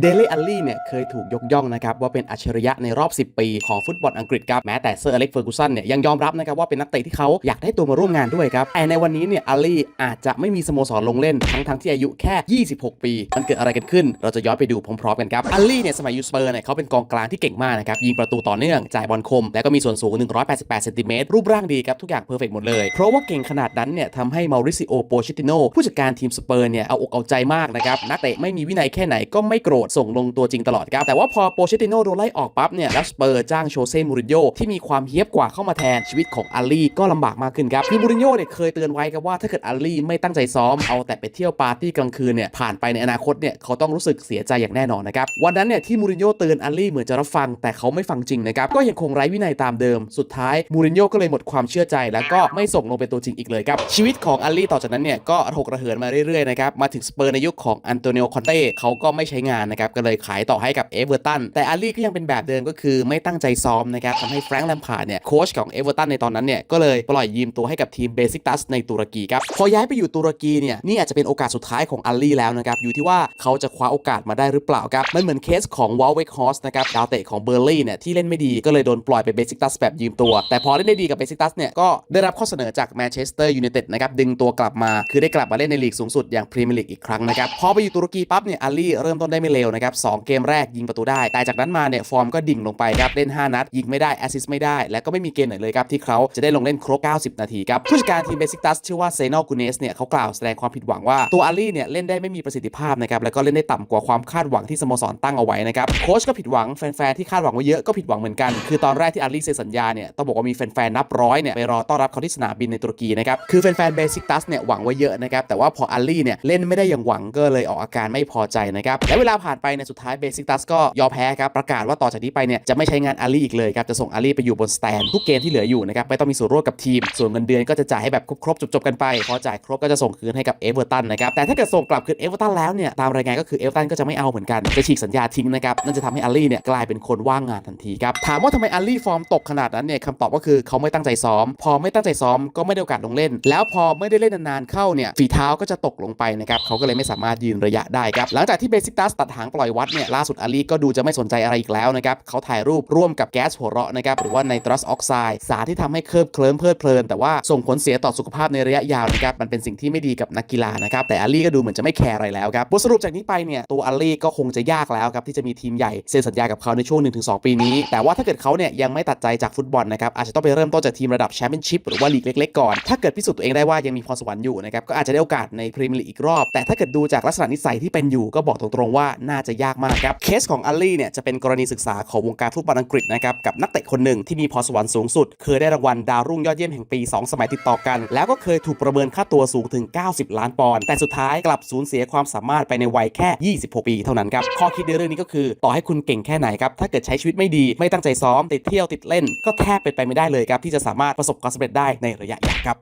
เดล y อัลลี่เนี่ยเคยถูกยกย่องนะครับว่าเป็นอัจฉริยะในรอบ 10 ปีของฟุตบอลอังกฤษครับแม้แต่เซอร์อเล็กเฟอร์กูสันเนี่ยยังยอมรับนะครับว่าเป็นนักเตะที่เขาอยากได้ตัวมาร่วมงานด้วยครับแต่ในวันนี้เนี่ยอัลลี่อาจจะไม่มีสโมสรลงเล่นทั้งทั้งๆที่อายุแค่ 26 ปี มันเกิดอะไรกันขึ้น เราจะย้อนไปดูพร้อมๆกันครับอัลลี่เนี่ยสมัยยูสเปอร์เนี่ยเขาเป็นกองกลางที่เก่งมากนะครับยิงประตูต่อเนื่องจ่ายบอลคม และก็มีส่วนสูง 188เซนติเมตรรูปร่างดีครับทุกอย่างเพอร์เฟกหมดเลยเพราะว่าเก่งขนาดนั้นเนี่ยทำให้มาริซิโอโปชิติโนผู้จัดการทีมสเปอร์เนี่ยเอาอกเอาใจมากนะครับนักเตะไม่มีวินัยแค่ไหนก็ไม่โกรธส่งลงตัวจริงตลอดครับ แต่ว่าพอโปเชติโนโดนไล่ออกปั๊บเนี่ยแล้วสเปอร์จ้างโชเซ่มูรินโญ่ที่มีความเฮี้ยบกว่าเข้ามาแทนชีวิตของอาลีก็ลำบากมากขึ้นครับคือมูรินโญ่เนี่ยเคยเตือนไว้ครับว่าถ้าเกิดอาลีไม่ตั้งใจซ้อมเอาแต่ไปเที่ยวปาร์ตี้กลางคืนเนี่ยผ่านไปในอนาคตเนี่ยเขาต้องรู้สึกเสียใจอย่างแน่นอนนะครับวันนั้นเนี่ยที่มูรินโญ่เตือนอาลีเหมือนจะรับฟัง แต่เขาไม่ฟังจริงนะครับก็ยังคงไร้วินัยตามเดิมสุดท้ายมูรินโญ่ก็เลยหมดความเชื่อใจ แล้วก็ไม่ส่งลงเป็นตัวจริงอีกเลยครับชีวิตของอาลีต่อจากนั้นเนี่ยก็หกระเหินมาเรื่อยๆนะครับมาถึงสเปอร์ในยุคของอันโตนิโอคอนเต้เขาก็ไม่ใช้งานนะครับก็เลยขายต่อให้กับเอเวอร์ตันแต่อาลีก็ยังเป็นแบบเดิมก็คือไม่ตั้งใจซ้อมนะครับทำให้แฟรงค์แลมพาร์ดเนี่ยโค้ชของเอเวอร์ตันในตอนนั้นเนี่ยก็เลยปล่อยยืมตัวให้กับทีมเบซิกตัสในตุรกีครับพอย้ายไปอยู่ตุรกีเนี่ยนี่อาจจะเป็นโอกาสสุดท้ายของอาลีแล้วนะครับอยู่ที่ว่าเขาจะคว้าโอกาสมาได้หรือเปล่าครับมันเหมือนเคสของวอลเวกฮอสนะครับดาวเตะของเบอร์ลี่เนี่ยที่เล่นไม่ดีก็เลยโดนปล่อยไปเบซิกตัสแบบยืมตัว แต่พอเล่นได้ดีกับเบซิกตัสเนี่ยก็ได้รับข้อเสนอจากแมนเชสเตอร์ยูไนเต็ดนะครับดึงตัวกลับมาคือได้กลับมาเล่นในลีกสูงสุดอย่างพรีเมียร์ลีกอีกครั้งนะครับพอไปอยู่ตุรกีปั๊บเนี่ยอาลีเริ่มต้นได้ไม่เลวนะครับสองเกมแรกยิงประตูได้ แต่จากนั้นมาเนี่ยฟอร์มก็ดิ่งลงไปครับเล่น 5 นัด ยิงไม่ได้แอสซิสต์ไม่ได้ และก็ไม่มีเกมไหนเลยครับที่เขาจะได้ลงเล่นครบ 90 นาทีครับผู้จัดการทีมเบซิกตัสชื่อว่าเซโนกูเนสเนี่ยเขากล่าวแสดงความผิดหวังว่าตัวอาลีเนี่ยเล่นได้ไม่มีประสิทธิภาพนะครับแล้วก็เล่นได้ต่ำกว่าความคาดหวังที่สโมสรตั้งเอาไว้นะครับโค้ชก็ผิดหวังแฟนๆที่คาดหวังไว้เยอะก็ผิดหวังเหมือนกันคือตอนแรกที่อาลีเซ็นสัญญาเนี่ยต้องบอกว่ามีแฟนๆนับร้อยเนี่ยไปรอต้อนรับเขาที่สนามบินในตุรกีนะครับคือแฟนๆเบซิกตัสเนี่ยหวังไว้เยอะนะครับแต่ว่าพออาลีเนี่ยเล่นไม่ได้อย่างหวังก็เลยออกอาการไม่พอใจนะครับและเวลาผ่านไปในสุดท้ายเบซิกตัสก็ยอมแพ้ครับประกาศว่าต่อจากนี้ไปเนี่ยจะไม่ใช้งานอาลีอีกเลยครับจะส่งอาลีไปอยู่บนสแตนทุกเกมที่เหลืออยู่นะครับไม่ต้องมีส่วนร่วมกับทีม ส่วนเงินเดือนก็จะจ่ายให้แบบครบๆจบๆกันไปพอจ่ายครบก็จะส่งคืนให้กับเอเวอร์ตันนะครับแต่ถ้าเกิดส่งกลับคืนเอเวอร์ตันแล้วเนี่ยตามรายงานก็คือเอเวอร์ตันก็จะไม่เอาเหมือนกันจะฉีกสัญญาทิ้งนะครับนั่นจะทำให้อาลีเนี่ยกลายเป็นคนว่างงานทันทีครับถามว่าทำไมอาลีฟอร์มตกขนาดนั้นเนี่ยคำตอบก็คือเขาไม่ตั้งใจซ้อม พอไม่ตั้งใจซ้อมก็ไม่ได้โอกาสลงเล่น แล้วพอไม่ได้เล่นนานๆเข้าเนี่ยฝีเท้าก็จะตกลงไปนะครับเขาก็เลยไม่สามารถยืนระยะได้ครับหลังจากที่เบสิกตัสตัดหางปล่อยวัดเนี่ยล่าสุดอาลีก็ดูจะไม่สนใจอะไรอีกแล้วนะครับเขาถ่ายรูปร่วมกับแก๊สหัวเราะนะครับหรือว่าไนตรัสออกไซด์สารที่ทำให้เคลิบเคลิ้มเพลิดเพลินแต่ว่าส่งผลเสียต่อสุขภาพในระยะยาวนะครับมันเป็นสิ่งที่ไม่ดีกับนักกีฬานะครับแต่อาลีก็ดูเหมือนจะไม่แคร์อะไรแล้วครับบทสรุปจากนี้ไปเนี่ยตัวอาลีก็คงจะยากแล้วครับที่จะมีทีมใหญ่เซ็นสัญญากับเขาในช่วง 1-2 ปีนี้ แต่ว่าถ้าเกิดเขาเนี่ยยังไม่ตัดใจจากฟุตบอลนะครับอาจจะต้องไปเริ่มต้นจากทีมระดับแชมเปี้ยนชิพหรือว่าลีกเล็กๆก่อนถ้าเกิดพิสูจน์ตัวเองได้ว่ายังมีพรสวรรค์อยู่นะครับก็อาจจะได้โอกาสในพรีเมียร์ลีกอีกรอบ แต่ถ้าเกิดดูจากลักษณะนิสัยที่เป็นอยู่ก็บอกตรงๆว่าน่าจะยากมากครับ เคสของอาลีเนี่ยจะเป็นกรณีศึกษาของวงการฟุตบอลอังกฤษนะครับกับนักเตะคนหนึ่งที่มีพรสวรรค์สูงสุด เคยได้รางวัลดาวรุ่งยอดเยี่ยมแห่งปี 2 สมัยติดต่อกัน แล้วก็เคยถูกประเมินค่าตัวสูงถึง 90 ล้านปอนด์แต่สุดท้ายกลับสูญเสียความสามารถไปในวัยแค่ 26 ปีเท่านั้นครับข้อคิดในเรื่องนี้ก็คือ ต่อให้คุณเก่งแค่ไหนครับถ้าเกิดใช้ชีวิตไม่ดีไม่ตั้งใจซ้อมติดเที่ยวติดเล่น ก็แทบเป็นไปไม่ได้เลยครับที่จะสามารถประสบความสำเร็จได้ในระยะยาวครับ